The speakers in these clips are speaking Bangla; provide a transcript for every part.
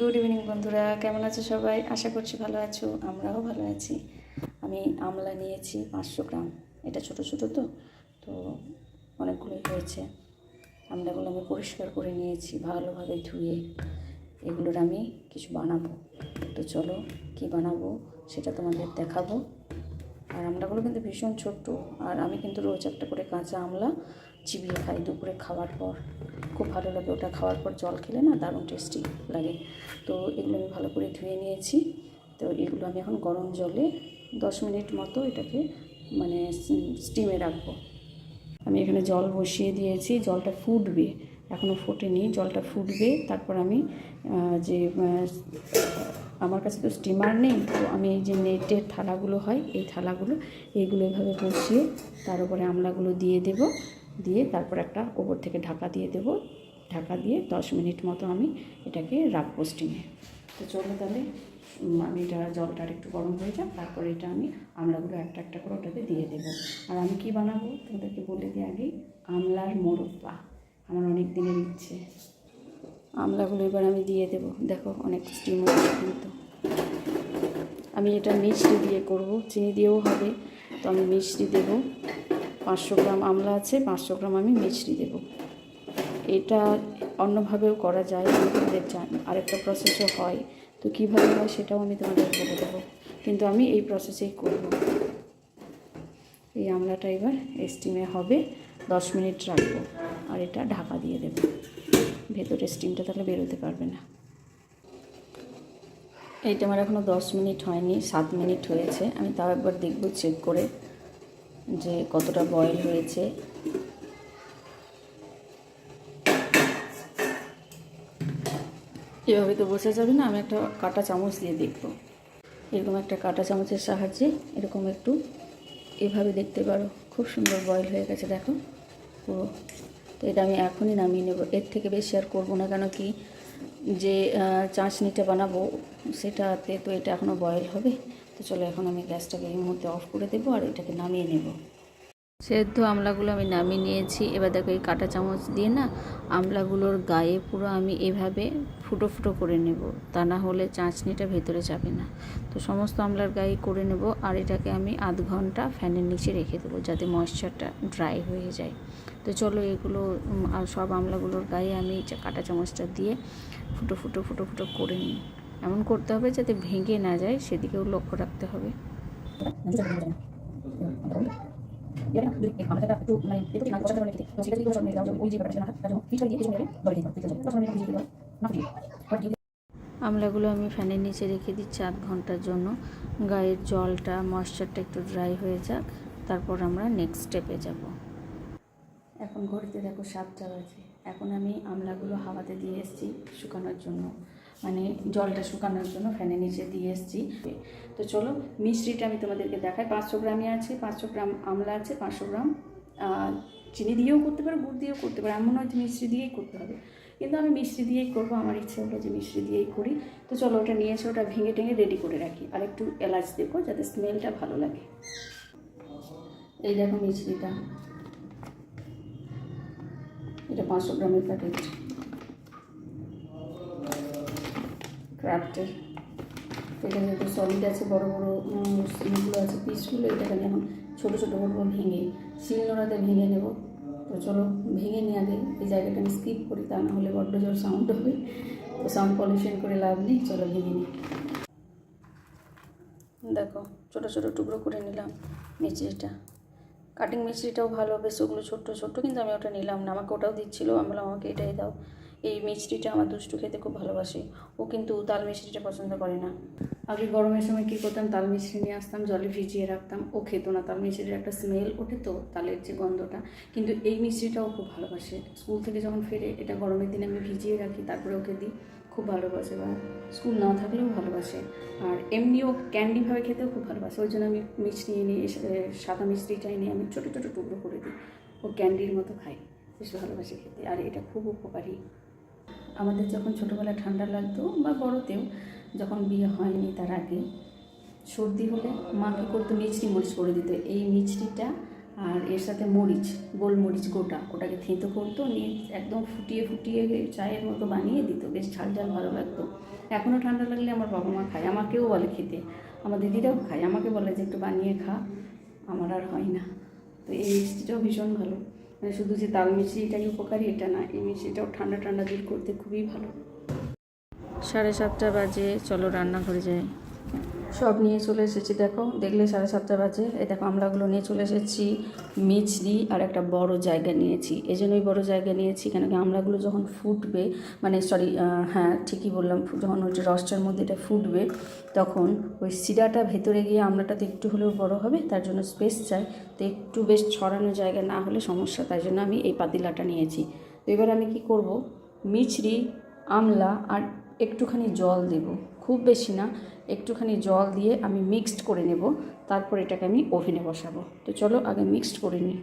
গুড ইভিনিং বন্ধুরা। কেমন আছো সবাই? আশা করছি ভালো আছো। আমরাও ভালো আছি। আমি আমলা নিয়েছি পাঁচশো গ্রাম। এটা ছোট ছোট তো তো অনেকগুলোই হয়েছে। আমলাগুলো আমি পরিষ্কার করে নিয়েছি, ভালোভাবে ধুয়ে। এগুলোর আমি কিছু বানাবো। তো চলো, কি বানাবো সেটা তোমাদের দেখাবো। আর আমলাগুলো কিন্তু ভীষণ ছোট্ট। আর আমি কিন্তু রোজ একটা করে কাঁচা আমলা চিবিয়ে খাই দুপুরে খাওয়ার পর। খুব ভালো লাগে ওটা খাওয়ার পর জল খেলে না দারুণ টেস্টি লাগে। তো এগুলো আমি ভালো করে ধুয়ে নিয়েছি। তো এগুলো আমি এখন গরম জলে দশ মিনিট মতো এটাকে মানে স্টিমে রাখব। আমি এখানে জল বসিয়ে দিয়েছি, জলটা ফুটবে এখনও ফোটেনি, জলটা ফুটবে। তারপর আমি যে আমার কাছে তো স্টিমার নেই, তো আমি এই যে নেটের থালাগুলো হয়, এই থালাগুলো এইগুলো এভাবে বসিয়ে তার উপরে আমলাগুলো দিয়ে দেব। দিয়ে তারপর একটা ওপর থেকে ঢাকা দিয়ে দেব। ঢাকা দিয়ে দশ মিনিট মতো আমি এটাকে রাখব স্টিমে তো চলো তাহলে আমি এটা জলটা একটু গরম হয়ে যাক, তারপরে এটা আমি আমলাগুলো একটা একটা করে ওটাতে দিয়ে দেবো। আর আমি কি বানাবো তোমাদেরকে বলে দিই আগেই? আমলার মোরব্বা। আমার অনেক দিনের ইচ্ছে। আমলাগুলো এবার আমি দিয়ে দেবো। দেখো, অনেক স্টিম কিন্তু। আমি এটা মিষ্টি দিয়ে করব, চিনি দিয়েও হবে। তো আমি মিষ্টি দেব। পাঁচশো গ্রাম আমলা আছে, পাঁচশো গ্রাম আমি মিষ্টি দেব। এটা অন্যভাবেও করা যায় আমি তোমাদের জানি, আরেকটা প্রসেসও হয়। তো কীভাবে হয় সেটাও আমি তোমাদের বলে দেবো। কিন্তু আমি এই প্রসেসেই করব। এই আমলাটা এবার স্টিমে হবে, দশ মিনিট রাখব। আর এটা ঢাকা দিয়ে দেবো। ভেতরে স্টিমটা তাহলে বেরোতে পারবে না। এইটা আমার এখনও দশ মিনিট হয়নি, সাত মিনিট হয়েছে। আমি তাও একবার দেখব চেক করে। যে কতটা বয়েল হয়েছে। এভাবে তো বসে যাবে না আমি একটা কাটা চামচ দিয়ে দেখব। এরকম একটা কাটা চামচের সাহায্যে এরকম একটু এভাবে দেখতে পারো খুব সুন্দর বয়েল হয়ে গেছে দেখো। পুরো। তো এটা আমি এখনই নামিয়ে নেব। এর থেকে বেশি আর করব না কেন কি যে আহ, চাশনিটা বানাবো সেটাতে তো এটা এখনও বয়েল হবে। তো চলো এখন আমি গ্যাসটাকে এই মুহূর্তে অফ করে দেবো আর এটাকে নামিয়ে নেব। সেদ্ধ আমলাগুলো আমি নামিয়ে নিয়েছি। এবার দেখো এই কাঁটা চামচ দিয়ে না আমলাগুলোর গায়ে পুরো আমি এভাবে ফুটো ফুটো করে নেব। তা না হলে চাঁচনিটা ভেতরে যাবে না। তো সমস্ত আমলার গায়ে করে নেব আর এটাকে আমি আধ ঘণ্টা ফ্যানের নিচে রেখে দেবো যাতে ময়েশ্চারটা ড্রাই হয়ে যায়। তো চলো এগুলো সব আমলাগুলোর গায়ে আমি কাঁটা চামচটা দিয়ে ফুটো ফুটো ফুটো ফুটো করে নিই। এমন করতে হবে যাতে ভেঙে না যায়, সেদিকেও লক্ষ্য রাখতে হবে। আমলাগুলো আমি ফ্যানের নিচে রেখে দিচ্ছি আধ ঘণ্টার জন্য। গায়ের জলটা, ময়েশ্চারটা একটু ড্রাই হয়ে যাক, তারপর আমরা নেক্সট স্টেপে যাব। এখন ঘড়িতে দেখো সাতটা বাজে। এখন আমি আমলাগুলো হাওয়াতে দিয়ে এসেছি শুকানোর জন্য। মানে জলটা শুকানোর জন্য ফ্যানের নিচে দিয়ে এসেছি। তো চলো মিষ্টিটা আমি তোমাদেরকে দেখাই। পাঁচশো গ্রামই আছে, পাঁচশো গ্রাম আমলা আছে, পাঁচশো গ্রাম চিনি দিয়েও করতে পারো, গুড় দিয়েও করতে পারো। এমন যে মিষ্টি দিয়েই করতে হবে। কিন্তু আমি মিষ্টি দিয়েই করব, আমার ইচ্ছে হলো যে মিষ্টি দিয়েই করি। তো চলো, ওটা নিয়ে এসে ওটা ভেঙে টেঙে রেডি করে রাখি। আর একটু এলাচ দেবো যাতে স্মেলটা ভালো লাগে। এই দেখো মিষ্টিটা এটা পাঁচশো গ্রামের প্যাকেট ক্রাফটের এটা যেহেতু সলিড আছে, বড় বড় ইগুলো আছে, পিসগুলো এটাকে আমি এখন ছোটো ছোটো করব ভেঙে শিলনোড়াতে ভেঙে নেব। তো চলো ভেঙে নিয়ে আগে এই জায়গাটা আমি স্কিপ করি, তা না হলে বড্ড জোর সাউন্ড হবে। তো সাউন্ড পলিউশন করে লাভ নেই, চলো ভেঙে নিই দেখো, ছোটো ছোটো টুকরো করে নিলাম মিষ্টিটা কাটিং মিষ্টিটাও ভালো বেশ ওগুলো ছোট্ট ছোট্ট, কিন্তু আমি ওটা নিলাম না, আমাকে ওটাও দিচ্ছিল, আমি বললাম আমাকে এটাই দাও। এই মিষ্টিটা আমার দুষ্টু খেতে খুব ভালোবাসে। ও কিন্তু তাল মিষ্টিটা পছন্দ করে না। আগে গরমের সময় কী করতাম? তাল মিষ্টি নিয়ে আসতাম, জলে ভিজিয়ে রাখতাম। ও খেতো না, তাল মিষ্টির একটা স্মেল ওঠে তো, তালের যে গন্ধটা। কিন্তু এই মিষ্টিটাও খুব ভালোবাসে। স্কুল থেকে যখন ফেরে, এটা গরমের দিনে আমি ভিজিয়ে রাখি, তারপরে ওকে দিই। খুব ভালোবাসে বা স্কুল না থাকলেও ভালোবাসে। আর এমনিও ক্যান্ডিভাবে খেতেও খুব ভালোবাসে। ওই জন্য আমি মিষ্টি এনে সাদা মিষ্টিটা এনে আমি ছোটো ছোটো টুকরো করে দিই। ও ক্যান্ডির মতো খায়। বেশ ভালোবাসে খেতে। আর এটা খুব উপকারী। আমাদের যখন ছোটোবেলায় ঠান্ডা লাগতো বা বড়তেও যখন বিয়ে হয়নি তার আগে, সর্দি হলে মা কী করতো? মিষ্টি মরিচ করে দিত। এই মিষ্টিটা আর এর সাথে মরিচ, গোলমরিচ গোটা, ওটাকে থেঁতো করতো, নিয়ে একদম ফুটিয়ে ফুটিয়ে চায়ের মতো বানিয়ে দিত। বেশ ঝাল ঝাল ভালো লাগতো। এখনও ঠান্ডা লাগলে আমার বাবা মা খায়। আমাকেও বলে খেতে। আমার দিদিরাও খায়। আমাকে বলে যে, একটু বানিয়ে খা। আমার আর হয় না। তো এই মিষ্টিটাও ভীষণ ভালো। মানে শুধু যে তাল মিষ্টিটাই উপকারী, এটা না, এই মিষ্টিটাও ঠান্ডা ঠান্ডা দূর করতে খুবই ভালো। সাড়ে সাতটা বাজে, চলো রান্না করে যাই। সব নিয়ে চলে এসেছি, দেখো। দেখলে সাড়ে সাতটা বাজে। এই দেখো, আমলাগুলো নিয়ে চলে এসেছি। মিচড়ি আর একটা বড় জায়গা নিয়েছি। এই জন্যই বড় জায়গা নিয়েছি, কেন কি আমলাগুলো যখন ফুটবে মানে সরি হ্যাঁ ঠিকই বললাম যখন ওই যে রসটার মধ্যে এটা ফুটবে, তখন ওই শিরাটা ভেতরে গিয়ে আমলাটা তো একটু হলেও বড় হবে, তার জন্য স্পেস চাই। তো একটু বেশ ছড়ানো জায়গা না হলে সমস্যা, তাই জন্য আমি এই পাতিলাটা নিয়েছি। তো এবার আমি কি করব? মিছরি, আমলা আর একটুখানি জল দেব। খুব বেশি না একটুখানি জল দিয়ে আমি মিক্সড করে নেব, তারপর এটাকে আমি ওভেনে বসাবো। তো চলো আগে মিক্সড করে নিই।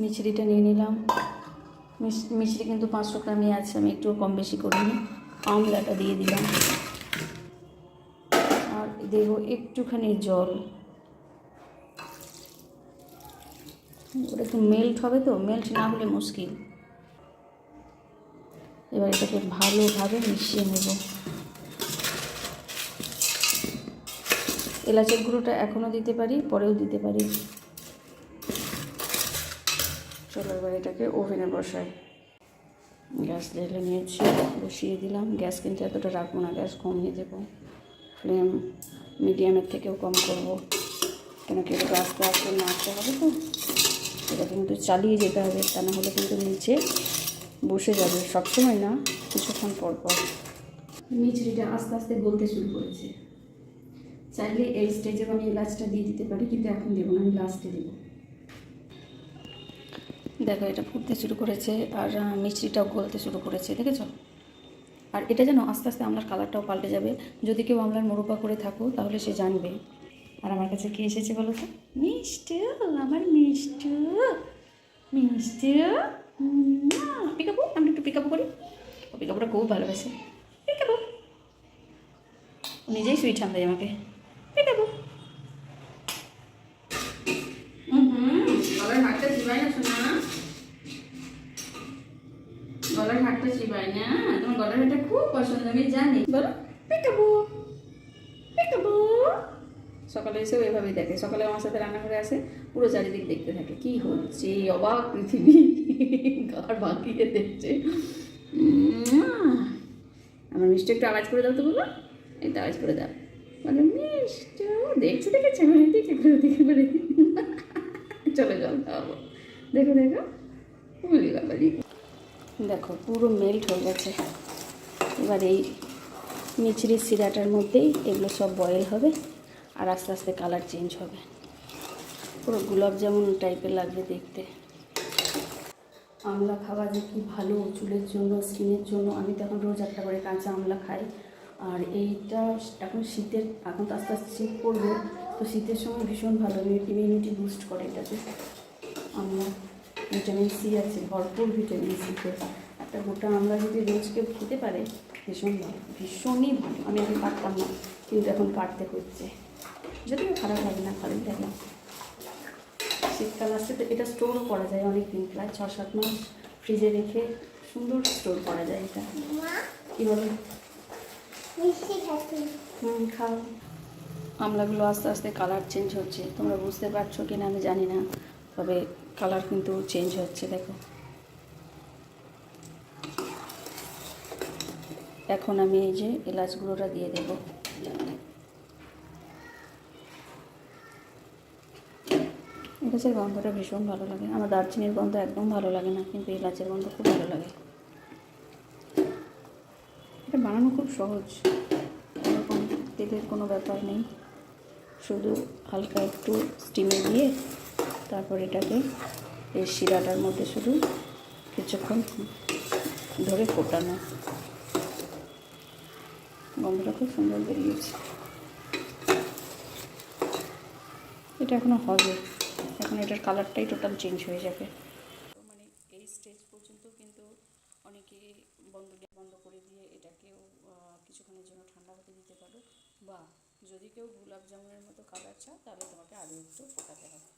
মিচড়িটা নিয়ে নিলাম। মিচড়ি কিন্তু পাঁচশো গ্রামই আছে, আমি একটু কম বেশি করিনি। আমলাটা দিয়ে দিলাম। আর দেবো একটুখানি জল। ওটা একটু মেল্ট হবে তো? মেল্ট না হলে মুশকিল। এবার এটাকে ভালোভাবে মিশিয়ে নেব। এলাচের গুঁড়োটা এখনও দিতে পারি, পরেও দিতে পারি। চলো এবার এটাকে ওভেনে বসাই। গ্যাস ঢেলে নিয়েছি, বসিয়ে দিলাম। গ্যাস কিন্তু এতটা রাখব না, গ্যাস কমিয়ে দেবো। ফ্লেম মিডিয়ামের থেকেও কম করব। কেন কি এটাকে আস্তে আস্তে নাড়তে হবে তো? এটা কিন্তু চালিয়ে যেতে হবে, তা না হলে কিন্তু নিচে বসে যাবে। সবসময় না কিছুক্ষণ পর পর। মিচড়িটা আস্তে আস্তে গলতে শুরু করেছে। চাইলে এই স্টেজে আমি এলাচটা দিয়ে দিতে পারি কিন্তু এখন দেবো না আমি লাস্টে দেবো। দেখো এটা ফুটতে শুরু করেছে আর মিষ্টিটাও গলতে শুরু করেছে দেখেছ? আর এটা যেন আস্তে আস্তে আমলার কালারটাও পাল্টে যাবে। যদি কেউ আমলার মোরব্বা করে থাকো তাহলে সে জানবে। আর আমার কাছে কে এসেছে বলো তো? মিষ্টি আমার মিষ্টি মিষ্টি। পিকাপু আমি একটু পিকাপু করি। ও পিকাপুটা খুব ভালোবাসে। পিকাপু নিজেই সুইট দেয় আমাকে। পিকাপু হুম গলার হাটটা চিবাই না শোনা গলার হাটটা চিবাই না? তোমার গলার হাটটা খুব পছন্দ আমি জানি। বলো সকালে এসেও এভাবেই দেখে। সকালে আমার সাথে রান্নাঘরে আসে পুরো চারিদিক দেখতে থাকে। কি হচ্ছে? এই অবাক পৃথিবী। ঘর বাঁকিয়ে দেখছে আমার মিষ্টি একটু আওয়াজ করে দাও তো বাবা। একটু আওয়াজ করে দাও। মানে মিষ্টি দেখছ দেখেছে? আমার দিকে করে দিকে করে চলে যাও খাওয়াবো দেখো দেখো। বলি বাবা দেখো, পুরো মেল্ট হয়ে গেছে। এবার এই মিচড়ি সিরাটার মধ্যেই এগুলো সব বয়েল হবে আর আস্তে আস্তে কালার চেঞ্জ হবে। পুরো গোলাপ জামুন টাইপের লাগবে দেখতে। আমলা খাওয়া যে কী ভালো চুলের জন্য, স্কিনের জন্য, আমি তো এখন রোজ একটা করে কাঁচা আমলা খাই। আর এইটা এখন শীতের, এখন তো আস্তে আস্তে শীত পড়বে, তো শীতের সময় ভীষণ ভালো ইমিউনিটি বুস্ট করে এটাতে। আমলা ভিটামিন সি আছে, ভরপুর ভিটামিন সিতে একটা গোটা আমলা যদি রোজ কেউ খেতে পারে, ভীষণ ভালো, ভীষণই ভালো। আমি আগে পারতাম না, কিন্তু এখন পারতে হচ্ছে। যদিও খারাপ লাগে না, ভালোই লাগে। শীতকাল আসছে তো এটা স্টোরও করা যায় অনেক দিন প্রায় ছ সাত মাস ফ্রিজে রেখে সুন্দর স্টোর করা যায় এটা। কী বলে? হুম খাও। আমলাগুলো আস্তে আস্তে কালার চেঞ্জ হচ্ছে তোমরা বুঝতে পারছ কি না আমি জানি না তবে কালার কিন্তু চেঞ্জ হচ্ছে দেখো। এখন আমি এই যে এলাচ গুঁড়োটা দিয়ে দেবো। এলাচের গন্ধটা ভীষণ ভালো লাগে। আমার দারচিনির গন্ধ একদম ভালো লাগে না, কিন্তু এলাচের গন্ধ খুব ভালো লাগে। এটা বানানো খুব সহজ। এরকম তেলের কোনো ব্যাপার নেই। শুধু হালকা একটু স্টিমে দিয়ে তারপর এটাকে এই শিরাটার মধ্যে শুধু কিছুক্ষণ ধরে ফোটানো। গন্ধটা খুব সুন্দর বেরিয়েছে। এটা এখনও হবে। এখন এটার কালারটাই টোটাল চেঞ্জ হয়ে যাবে। মানে এই স্টেজ পর্যন্ত কিন্তু অনেকে বন্ধ বন্ধ করে দিয়ে এটাকেও কিছুক্ষণের জন্য ঠান্ডা হতে দিতে পারো। বা যদি কেউ গোলাপ জামুনের মতো কালার চাও তাহলে তোমাকে আরও একটু ফোটাতে হবে।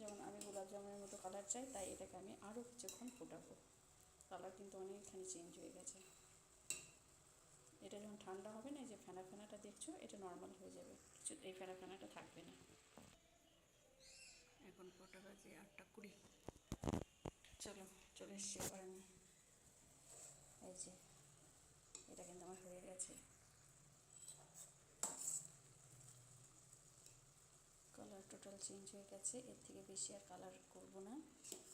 যেমন আমি গোলাপ জামুনের মতো কালার চাই, তাই এটাকে আমি আরও কিছুক্ষণ ফোটাবো। কালার কিন্তু অনেকখানি চেঞ্জ হয়ে গেছে। এটা যখন ঠান্ডা হবে না যে ফেনা ফেনাটা দেখছ, এটা নর্মাল হয়ে যাবে। কিছু, এই ফেনা ফেনাটা থাকবে। কটা বাজে আটটা কুড়ি। চলো, চলে এসছি এবার আমি। এই যে, এটা কিন্তু আমার হয়ে গেছে। কালার টোটাল চেঞ্জ হয়ে গেছে। এর থেকে বেশি আর কালার করব না।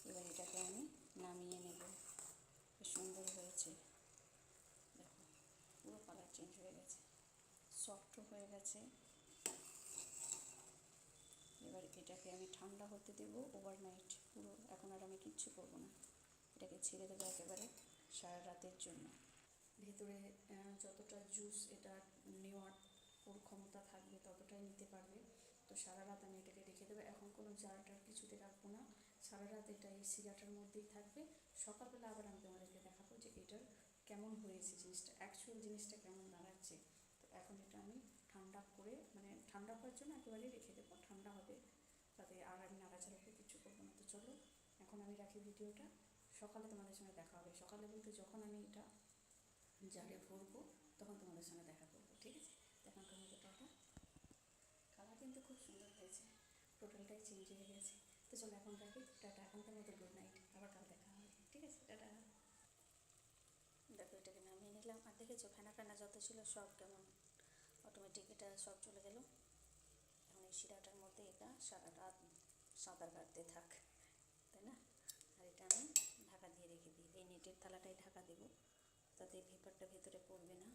এবার এটাকে আমি নামিয়ে নেব। সুন্দর হয়েছে। দেখো, পুরো কালার চেঞ্জ হয়ে গেছে। সফটও হয়ে গেছে। এটাকে আমি ঠান্ডা হতে দেব ওভারনাইট পুরো এখন আর আমি কিচ্ছু করব না। এটাকে ছেড়ে দেবো একেবারে সারা রাতের জন্য। ভেতরে যতটা জুস এটা নেওয়ার ওর ক্ষমতা থাকবে ততটাই নিতে পারবে। তো সারা রাত আমি এটাকে রেখে দেবো। এখন কোনো জারটার কিছুতে রাখব না। সারা রাত এটা এই সিরাটার মধ্যেই থাকবে। সকালবেলা আবার আমি তোমাদেরকে দেখাবো যে এটার কেমন হয়েছে জিনিসটা অ্যাকচুয়াল জিনিসটা কেমন দাঁড়াচ্ছে। তো এখন এটা আমি ঠান্ডা করে মানে ঠান্ডা হওয়ার জন্য একেবারেই রেখে দেবো। ঠান্ডা হবে তাতে আর আমি নাড়াচাড়া করে কিছু করব না। তো চলো, এখন আমি রাখি ভিডিওটা। সকালে তোমাদের সঙ্গে দেখা হবে। সকালে বলতে যখন আমি এটা জারে ভরবো, তখন তোমাদের সঙ্গে দেখা করব, ঠিক আছে? তো এখনকার মতো টাটা। কালার কিন্তু খুব সুন্দর হয়েছে। টোটালটাই চেঞ্জ হয়ে গেছে। তো চলো, এখন রাখি। টাটা, এখনকার মতো গুড নাইট আবার কাল দেখা হবে, ঠিক আছে? টাটা। দেখো, এটাকে নামিয়ে নিলাম। আর দেখেছ, ফেনা ফেনা যত ছিল সব কেমন অটোমেটিক এটা সব চলে গেল। এই শিরাটার মধ্যে এটা সারা রাত সাঁতার কাটতে থাক, তাই না? আর এটা আমি ঢাকা দিয়ে রেখে দিই। এই নেটের থালাটাই ঢাকা দেবো, তাতে ভেপারটা ভেতরে পড়বে না।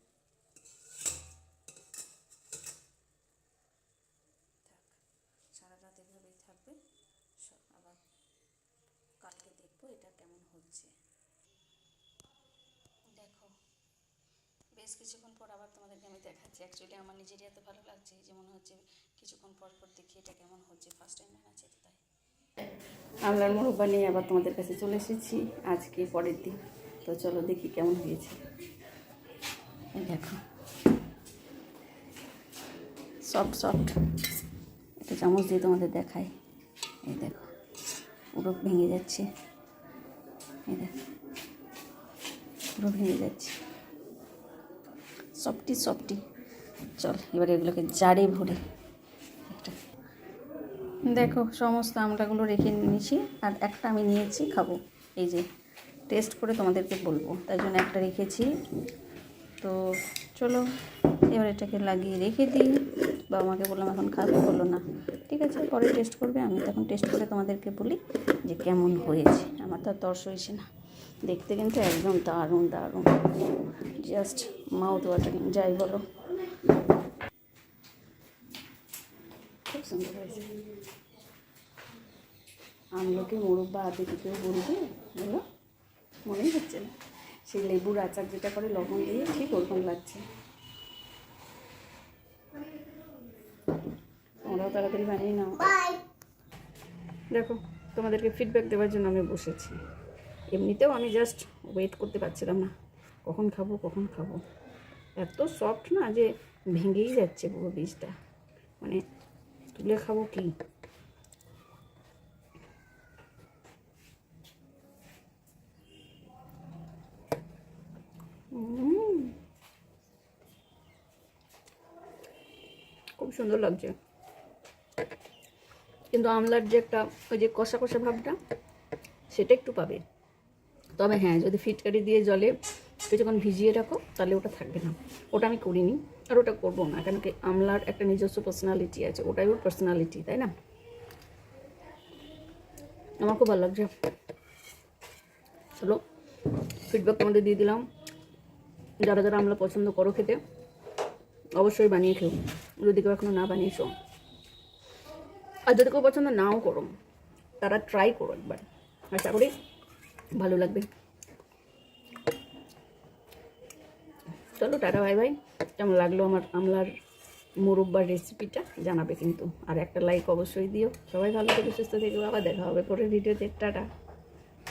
থাক সারা রাত এভাবেই থাকবে আবার কালকে দেখব এটা কেমন হচ্ছে দেখো বেশ কিছুক্ষণ পর আবার তোমাদেরকে আমি দেখাচ্ছি। অ্যাকচুয়ালি আমার নিজেরই এত ভালো লাগছে যে মনে হচ্ছে কিছুক্ষণ পর পর দেখি এটা কেমন হচ্ছে। ফার্স্ট টাইম বানাচ্ছি তো তাই। আমলার মোরব্বা নিয়ে আবার তোমাদের কাছে চলে এসেছি আজকে পরের দিন। তো চলো দেখি কেমন হয়েছে। দেখো। সফট সফট এটা চামচ দিয়ে তোমাদের দেখায় এই দেখো। পুরো ভেঙে যাচ্ছে। এই দেখো। পুরো ভেঙে যাচ্ছে। Softy softy. চল, এবার এগুলোকে জারে ভরে। দেখো, সমস্ত আমটাগুলো রেখে নিয়েছি, আর একটা আমি নিয়েছি, খাব। এই যে, টেস্ট করে তোমাদেরকে বলব। তাই জন্য একটা রেখেছি। তো চলো, এবার এটাকে লাগিয়ে রেখে দিই। বা আমাকে বললাম, এখন খাবে। বলল, না। ঠিক আছে, পরে টেস্ট করবে। আমি তখন টেস্ট করে তোমাদেরকে বলি যে কেমন হয়েছে। আমার তো আর তর্স হয়েছে না। দেখতে কিন্তু একদম দারুণ দারুণ। জাস্ট মাউথ ওয়াটারিং যাই বলো। খুব সুন্দর হয়েছে। আমলোকে মোরব্বা হাতে কি কেউ বলবে বলো। মনেই হচ্ছে না। সেই লেবুর আচার যেটা করে লবণ দিয়ে ঠিক ওরকম লাগছে। তোমরাও তাড়াতাড়ি বানিয়ে নাও। দেখো তোমাদেরকে ফিডব্যাক দেওয়ার জন্য আমি বসেছি। এমনিতেও আমি জাস্ট ওয়েট করতে পারছিলাম না। কখন খাব কখন খাব। এত সফট না যে ভেঙেই যাচ্ছে পুরো বীজটা। মানে তুলে খাব কি? খুব সুন্দর লাগছে। কিন্তু আমলার যে একটা ওই যে কষা কষা ভাবটা, সেটা একটু পাবে। তবে হ্যাঁ যদি ফিটকারি দিয়ে জলে কিছুক্ষণ ভিজিয়ে রাখো, তাহলে ওটা থাকবে না। ওটা আমি করিনি, আর ওটা করব না কেন কি আমলার একটা নিজস্ব পার্সোনালিটি আছে, ওটাই ওর পার্সোনালিটি তাই না? আমার খুব ভালো লাগছে। চলো ফিডব্যাক তোমাদের দিয়ে দিলাম। যারা যারা আমলা পছন্দ করো খেতে, অবশ্যই বানিয়ে খেও। যদি কেউ এখনও না বানিয়েছো, আর যদি কেউ পছন্দ নাও করো, তারা ট্রাই করো একবার। আশা করি ভালো লাগবে। চলো, টাটা ভাই ভাই কেমন লাগল আমার আমলার মুরব্বার রেসিপিটা জানাবে কিন্তু। আর একটা লাইক অবশ্যই দিও। সবাই ভালো থেকে, সুস্থ থেকে। আবার দেখা হবে পরের ভিডিওতে টাটা।